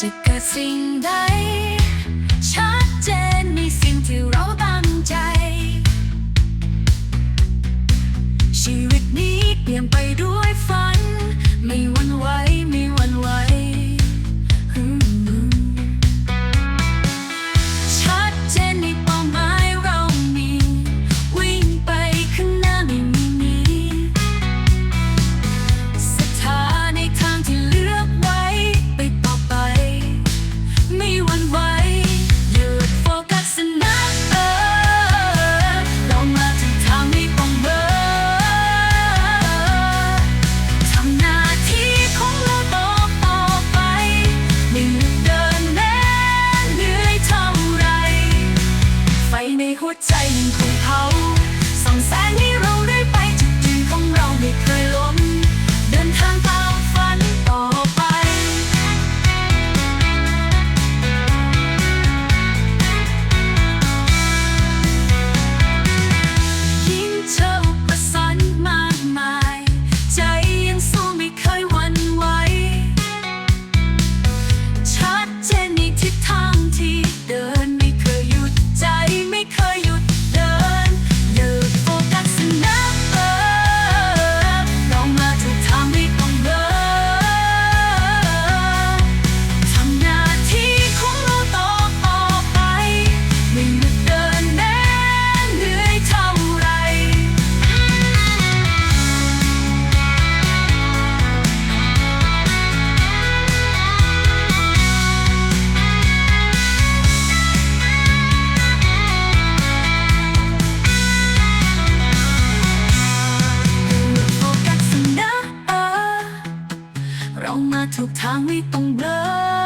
จะเกิดสิ่งใด ใจหนึ่งของเขาสองแสงให้ ทุกทางไม่ต้องเบลอ